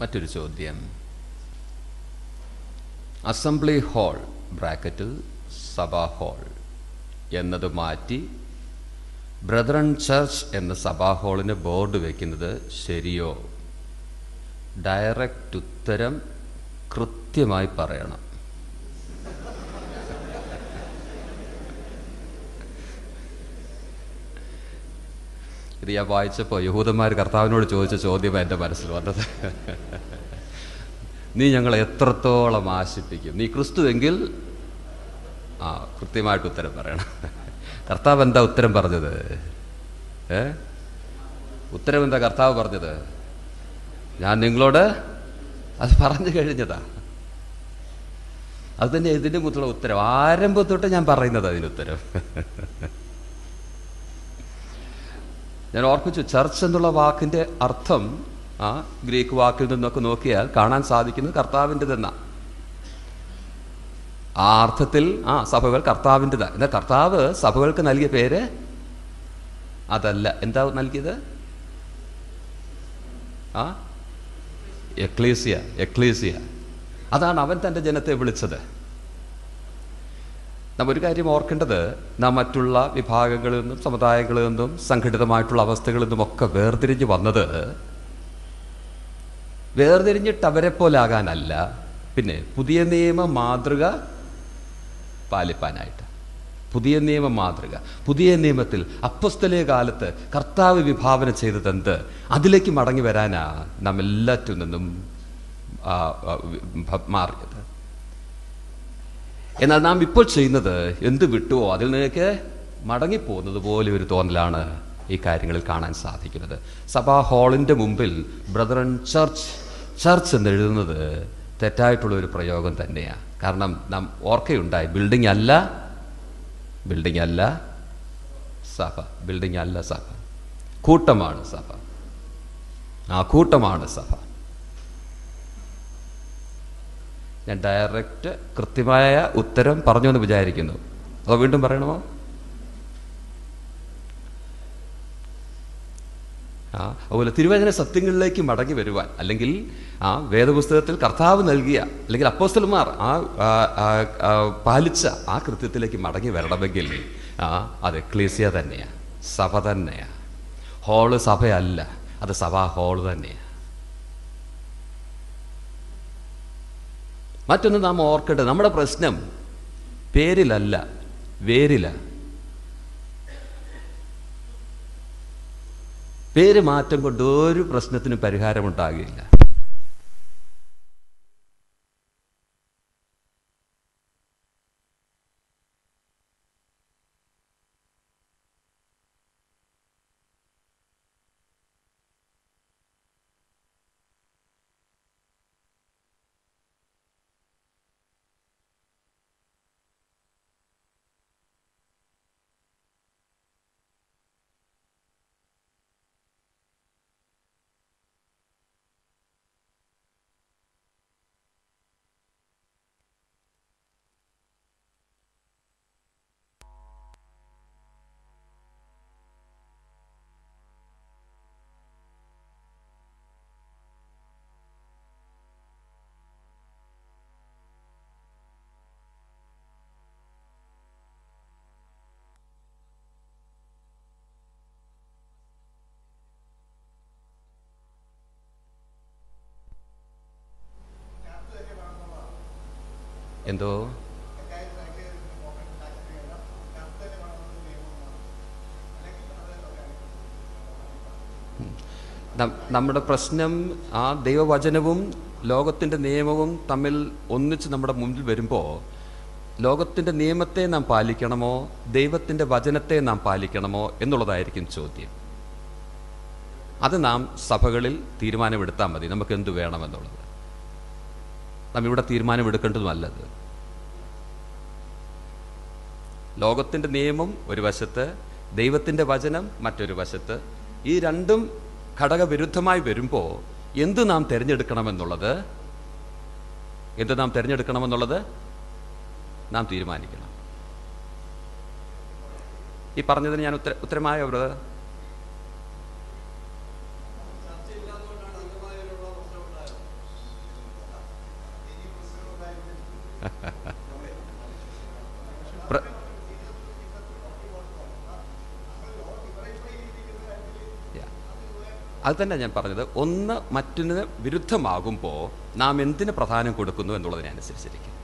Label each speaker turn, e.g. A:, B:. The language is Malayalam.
A: മറ്റൊരു ചോദ്യം. അസംബ്ലി ഹാൾ ബ്രാക്കറ്റിൽ സഭാ ഹാൾ എന്നത് മാറ്റി ബ്രദറൻ ചർച്ച് എന്ന സഭാ ഹാളിന് ബോർഡ് വയ്ക്കുന്നത് ശരിയോ? ഡയറക്റ്റ് ഉത്തരം കൃത്യമായി പറയണം. ഇത് ഞാൻ വായിച്ചപ്പോൾ യഹൂദന്മാർ കർത്താവിനോട് ചോദിച്ച ചോദ്യമാണ് എന്റെ മനസ്സിൽ വന്നത്. നീ ഞങ്ങളെ എത്രത്തോളം ആശിപ്പിക്കും നീ ക്രിസ്തുവെങ്കിൽ ആ കൃത്യമായിട്ട് ഉത്തരം പറയണം. കർത്താവ് എന്താ ഉത്തരം പറഞ്ഞത്? ഏ? ഉത്തരം എന്താ കർത്താവ് പറഞ്ഞത്? ഞാൻ നിങ്ങളോട് അത് പറഞ്ഞു കഴിഞ്ഞതാ. അത് തന്നെ ഇതിന്റെ മുത്തുള്ള ഉത്തരം. ആരംഭം തൊട്ട് ഞാൻ പറയുന്നത് അതിന് ഉത്തരം ഞാൻ ഓർപ്പിച്ചു ചർച്ച് എന്നുള്ള വാക്കിന്റെ അർത്ഥം ആ ഗ്രീക്ക് വാക്കിൽ നിന്നൊക്കെ നോക്കിയാൽ കാണാൻ സാധിക്കുന്നത് കർത്താവിന്റെതെന്ന ആ അർത്ഥത്തിൽ ആ സഭകൾ കർത്താവിന്റെതാ എന്നാൽ കർത്താവ് സഭകൾക്ക് നൽകിയ പേര് അതല്ല. എന്താ നൽകിയത്? ആ? എക്ലീസിയ എക്ലീസിയ. അതാണ് അവൻ തന്റെ ജനത്തെ വിളിച്ചത്. നാം ഒരു കാര്യം ഓർക്കേണ്ടത് നാം മറ്റുള്ള വിഭാഗങ്ങളിൽ നിന്നും സമുദായങ്ങളിൽ നിന്നും സംഘടിതമായിട്ടുള്ള അവസ്ഥകളിൽ നിന്നും ഒക്കെ വേർതിരിഞ്ഞ് വന്നത് വേർതിരിഞ്ഞിട്ട് അവരെ പോലാകാനല്ല പിന്നെ പുതിയ നിയമ മാതൃക പാലിപ്പാനായിട്ട്. പുതിയ നിയമ മാതൃക. പുതിയ നിയമത്തിൽ അപ്പസ്തലയ കാലത്ത് കർത്താവ് വിഭാവന ചെയ്തത് എന്ത്? അതിലേക്ക് മടങ്ങി വരാനാണ് നാം എല്ലാറ്റിൽ നിന്നും മാറിയത്. എന്നാൽ നാം ഇപ്പോൾ ചെയ്യുന്നത് എന്ത് വിട്ടുവോ അതിൽ നിന്നൊക്കെ മടങ്ങിപ്പോകുന്നത് പോലെ ഒരു തോന്നലാണ് ഈ കാര്യങ്ങളിൽ കാണാൻ സാധിക്കുന്നത്. സഭാ ഹാളിന്റെ മുമ്പിൽ ബ്രദറൻ ചർച്ച് ചർച്ച് എന്ന് എഴുതുന്നത് തെറ്റായിട്ടുള്ള ഒരു പ്രയോഗം തന്നെയാണ് കാരണം നാം ഓർക്കയുണ്ടായി ബിൽഡിംഗ് അല്ല ബിൽഡിംഗ് അല്ല സഭ ബിൽഡിംഗ് അല്ല സഭ. കൂട്ടമാണ് സഭ. ആ കൂട്ടമാണ് സഭ. ഞാൻ ഡയറക്റ്റ് കൃത്യമായ ഉത്തരം പറഞ്ഞു എന്ന് വിചാരിക്കുന്നു. അതോ വീണ്ടും പറയണമോ? ആ അതുപോലെ തിരുവചന സത്യങ്ങളിലേക്ക് മടങ്ങി വരുവാൻ അല്ലെങ്കിൽ ആ വേദപുസ്തകത്തിൽ കർത്താവ് നൽകിയ അല്ലെങ്കിൽ അപ്പോസ്റ്റൽമാർ ആ പാലിച്ച ആ കൃത്യത്തിലേക്ക് മടങ്ങി വരണമെങ്കിൽ ആ അത് എക്ലീസിയ തന്നെയാണ് സഭ തന്നെയാണ് ഹോൾ സഭയല്ല അത് സഭാ ഹോൾ തന്നെയാണ് മറ്റൊന്ന് നാം ഓർക്കട്ടെ നമ്മുടെ പ്രശ്നം പേരിലല്ല വേരില. പേര് മാറ്റം കൊണ്ട് ഒരു പ്രശ്നത്തിനും പരിഹാരമുണ്ടാകുകയില്ല എന്തോ? നമ്മുടെ പ്രശ്നം ആ ദൈവവചനവും ലോകത്തിന്റെ നിയമവും തമ്മിൽ ഒന്നിച്ച് നമ്മുടെ മുമ്പിൽ വരുമ്പോൾ ലോകത്തിന്റെ നിയമത്തെ നാം പാലിക്കണമോ? ദൈവത്തിന്റെ വചനത്തെ നാം പാലിക്കണമോ എന്നുള്ളതായിരിക്കും ചോദ്യം. അത് നാം സഭകളിൽ തീരുമാനമെടുത്താൽ മതി. നമുക്ക് എന്ത് വേണമെന്നുള്ളത്? നാം ഇവിടെ തീരുമാനമെടുക്കേണ്ടതുമല്ലത് ലോകത്തിന്റെ നിയമം ഒരു വശത്ത് ദൈവത്തിന്റെ വചനം മറ്റൊരു വശത്ത്. ഈ രണ്ടും ഘടകവിരുദ്ധമായി വരുമ്പോൾ എന്ത് നാം തിരഞ്ഞെടുക്കണമെന്നുള്ളത്? എന്ത് നാം തിരഞ്ഞെടുക്കണമെന്നുള്ളത്? നാം തീരുമാനിക്കണം. ഈ പറഞ്ഞതിന് ഞാൻ ഉത്തര ഉത്തരമായ ഒരു അത് തന്നെ ഞാൻ പറഞ്ഞത്. ഒന്ന് മറ്റൊന്നിന് വിരുദ്ധമാകുമ്പോൾ നാം എന്തിന് പ്രധാനം കൊടുക്കുന്നു എന്നുള്ളതിനെ അനുസരിച്ചിരിക്കും.